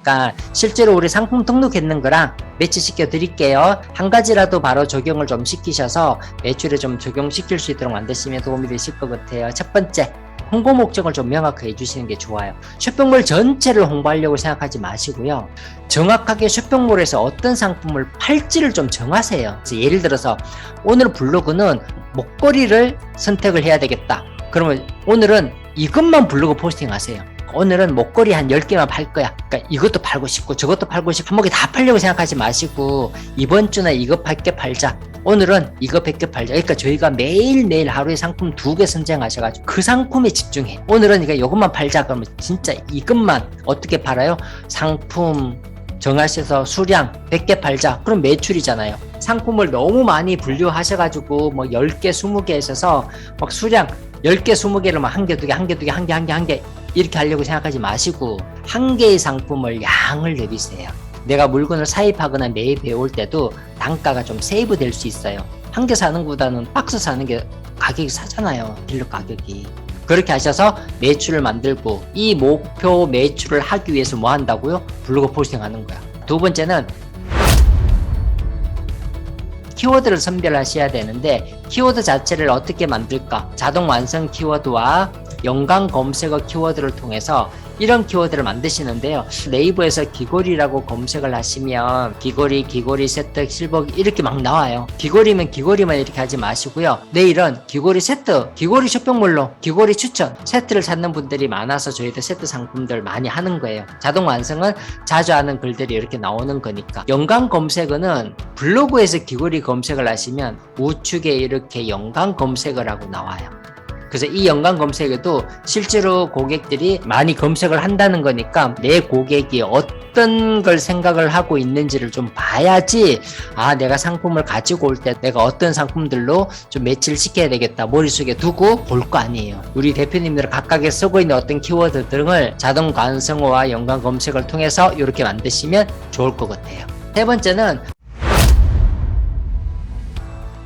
거니까 실제로 우리 상품 등록했는 거랑 매치시켜 드릴게요. 한 가지라도 바로 적용을 좀 시키셔서 매출에 좀 적용시킬 수 있도록 만드시면 도움이 되실 것 같아요. 첫 번째, 홍보 목적을 좀 명확하게 해주시는 게 좋아요. 쇼핑몰 전체를 홍보하려고 생각하지 마시고요. 정확하게 쇼핑몰에서 어떤 상품을 팔지를 좀 정하세요. 예를 들어서 오늘 블로그는 목걸이를 선택을 해야 되겠다. 그러면 오늘은 이것만 블로그 포스팅 하세요. 오늘은 목걸이 한 10개만 팔 거야. 그러니까 이것도 팔고 싶고 저것도 팔고 싶고 한목에 다 팔려고 생각하지 마시고 이번 주는 이거 100개 팔자. 오늘은 이거 100개 팔자. 그러니까 저희가 매일매일 하루에 상품 두 개 선정하셔가지고 그 상품에 집중해. 오늘은 이거 이것만 팔자. 그러면 진짜 이것만 어떻게 팔아요? 상품 정하셔서 수량 100개 팔자. 그럼 매출이잖아요. 상품을 너무 많이 분류하셔가지고 뭐 10개, 20개 있어서 막 수량 10개, 20개를 막 한 개, 두 개, 한 개, 두 개, 한 개, 한 개, 한 개 이렇게 하려고 생각하지 마시고 한 개의 상품을 양을 내리세요. 내가 물건을 사입하거나 매입해 올 때도 단가가 좀 세이브 될 수 있어요. 한 개 사는 것보다는 박스 사는 게 가격이 싸잖아요. 딜러 가격이. 그렇게 하셔서 매출을 만들고 이 목표 매출을 하기 위해서 뭐 한다고요? 블로그 포스팅 하는 거야. 두 번째는 키워드를 선별하셔야 되는데 키워드 자체를 어떻게 만들까? 자동 완성 키워드와 연관 검색어 키워드를 통해서 이런 키워드를 만드시는데요. 네이버에서 귀걸이라고 검색을 하시면 귀걸이, 귀걸이 세트, 실버기 이렇게 막 나와요. 귀걸이면 귀걸이만 이렇게 하지 마시고요. 내일은 귀걸이 세트, 귀걸이 쇼핑몰로 귀걸이 추천 세트를 찾는 분들이 많아서 저희도 세트 상품들 많이 하는 거예요. 자동 완성은 자주 하는 글들이 이렇게 나오는 거니까. 연관 검색어는 블로그에서 귀걸이 검색을 하시면 우측에 이렇게 검색을 하고 나와요. 그래서 이 연관 검색에도 실제로 고객들이 많이 검색을 한다는 거니까 내 고객이 어떤 걸 생각을 하고 있는지를 좀 봐야지 아 내가 상품을 가지고 올 때 내가 어떤 상품들로 좀 매치를 시켜야 되겠다 머릿속에 두고 볼 거 아니에요 우리 대표님들 각각에 쓰고 있는 어떤 키워드 등을 자동 관성어와 연관 검색을 통해서 이렇게 만드시면 좋을 것 같아요 세 번째는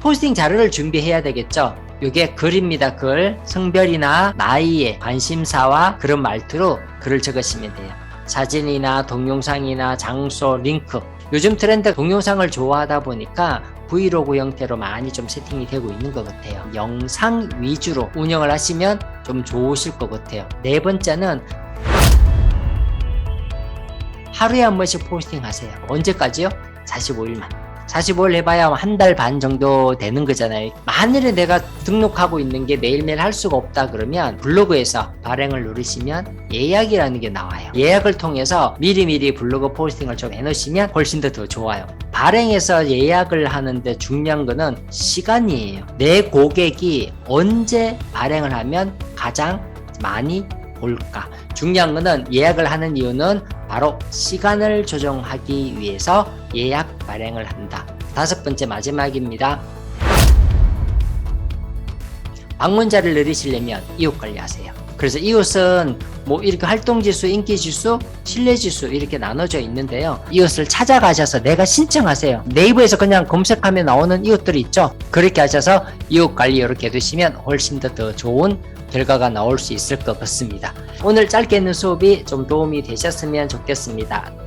포스팅 자료를 준비해야 되겠죠. 이게 글입니다. 글. 성별이나 나이에 관심사와 그런 말투로 글을 적으시면 돼요. 사진이나 동영상이나 장소, 링크. 요즘 트렌드 동영상을 좋아하다 보니까 브이로그 형태로 많이 좀 세팅이 되고 있는 것 같아요. 영상 위주로 운영을 하시면 좀 좋으실 것 같아요. 네 번째는 하루에 한 번씩 포스팅 하세요. 언제까지요? 45일만. 45일 해봐야 한 달 반 정도 되는 거잖아요. 만일에 내가 등록하고 있는 게 매일매일 할 수가 없다 그러면 블로그에서 발행을 누르시면 예약이라는 게 나와요. 예약을 통해서 미리미리 블로그 포스팅을 좀 해놓으시면 훨씬 더 더 좋아요. 발행해서 예약을 하는데 중요한 거는 시간이에요. 내 고객이 언제 발행을 하면 가장 많이 볼까? 중요한 거는 예약을 하는 이유는 바로 시간을 조정하기 위해서 예약 발행을 한다. 다섯 번째 마지막입니다. 방문자를 늘리시려면 이웃 관리하세요. 그래서 이웃은 뭐 이렇게 활동 지수, 인기 지수, 신뢰 지수 이렇게 나눠져 있는데요. 이웃을 찾아가셔서 내가 신청하세요. 네이버에서 그냥 검색하면 나오는 이웃들이 있죠. 그렇게 하셔서 이웃 관리 이렇게 해두시면 훨씬 더, 더 좋은 결과가 나올 수 있을 것 같습니다. 오늘 짧게 있는 수업이 좀 도움이 되셨으면 좋겠습니다.